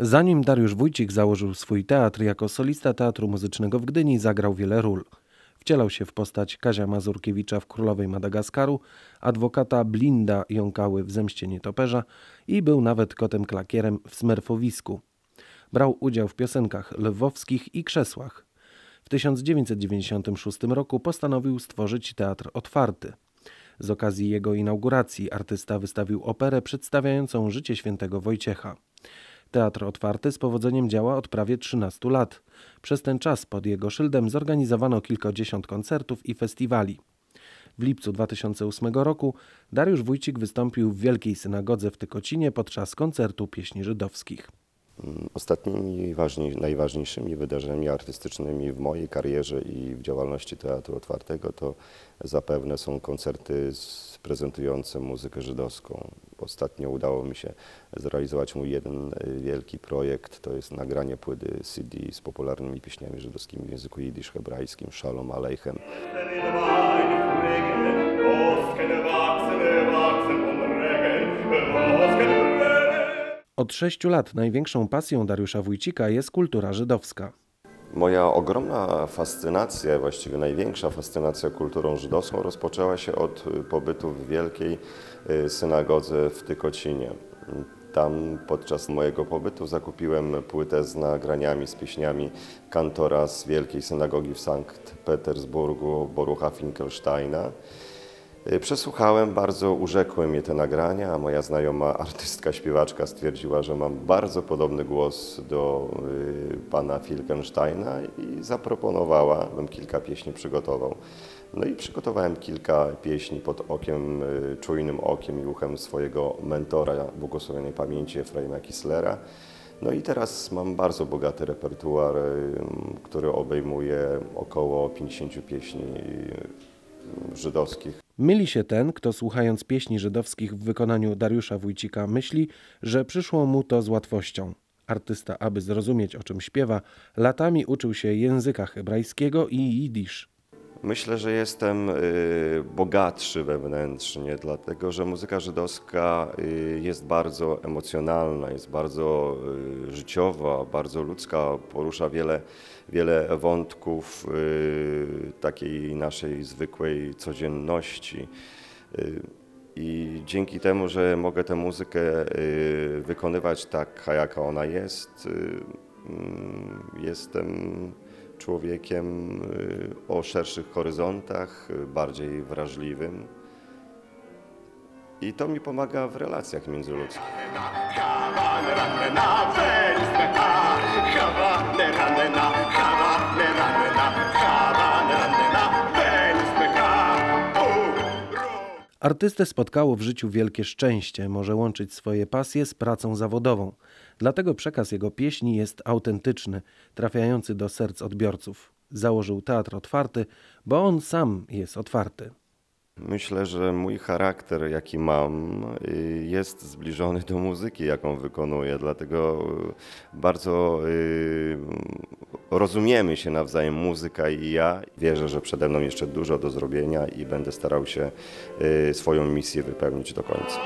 Zanim Dariusz Wójcik założył swój teatr, jako solista Teatru Muzycznego w Gdyni zagrał wiele ról. Wcielał się w postać Kazia Mazurkiewicza w Królowej Madagaskaru, adwokata Blinda Jąkały w Zemście Nietoperza i był nawet kotem klakierem w Smerfowisku. Brał udział w piosenkach lwowskich i krzesłach. W 1996 roku postanowił stworzyć Teatr Otwarty. Z okazji jego inauguracji artysta wystawił operę przedstawiającą życie świętego Wojciecha. Teatr Otwarty z powodzeniem działa od prawie 13 lat. Przez ten czas pod jego szyldem zorganizowano kilkadziesiąt koncertów i festiwali. W lipcu 2008 roku Dariusz Wójcik wystąpił w Wielkiej Synagodze w Tykocinie podczas koncertu pieśni żydowskich. Ostatnimi ważni, najważniejszymi wydarzeniami artystycznymi w mojej karierze i w działalności Teatru Otwartego to zapewne są koncerty prezentujące muzykę żydowską. Ostatnio udało mi się zrealizować mój jeden wielki projekt, to jest nagranie płyty CD z popularnymi pieśniami żydowskimi w języku jidysz hebrajskim, Shalom Aleichem. Od sześciu lat największą pasją Dariusza Wójcika jest kultura żydowska. Moja ogromna fascynacja, właściwie największa fascynacja kulturą żydowską rozpoczęła się od pobytu w wielkiej synagodze w Tykocinie. Tam podczas mojego pobytu zakupiłem płytę z nagraniami, z pieśniami kantora z Wielkiej Synagogi w Sankt Petersburgu, Borucha Finkelsteina. Przesłuchałem, bardzo urzekły mnie te nagrania, a moja znajoma artystka, śpiewaczka stwierdziła, że mam bardzo podobny głos do pana Finkelsteina i zaproponowała, bym kilka pieśni przygotował. No i przygotowałem kilka pieśni pod okiem, czujnym okiem i uchem swojego mentora błogosławionej pamięci Efraima Kislera. No i teraz mam bardzo bogaty repertuar, który obejmuje około 50 pieśni żydowskich. Myli się ten, kto słuchając pieśni żydowskich w wykonaniu Dariusza Wójcika myśli, że przyszło mu to z łatwością. Artysta, aby zrozumieć o czym śpiewa, latami uczył się języka hebrajskiego i jidysz. Myślę, że jestem bogatszy wewnętrznie, dlatego że muzyka żydowska jest bardzo emocjonalna, jest bardzo życiowa, bardzo ludzka, porusza wiele, wiele wątków takiej naszej zwykłej codzienności. I dzięki temu, że mogę tę muzykę wykonywać taka, jaka ona jest, jestem człowiekiem o szerszych horyzontach, bardziej wrażliwym. I to mi pomaga w relacjach międzyludzkich. Artystę spotkało w życiu wielkie szczęście, może łączyć swoje pasje z pracą zawodową. Dlatego przekaz jego pieśni jest autentyczny, trafiający do serc odbiorców. Założył teatr otwarty, bo on sam jest otwarty. Myślę, że mój charakter, jaki mam, jest zbliżony do muzyki, jaką wykonuję, dlatego bardzo rozumiemy się nawzajem, muzyka i ja. Wierzę, że przede mną jeszcze dużo do zrobienia i będę starał się swoją misję wypełnić do końca.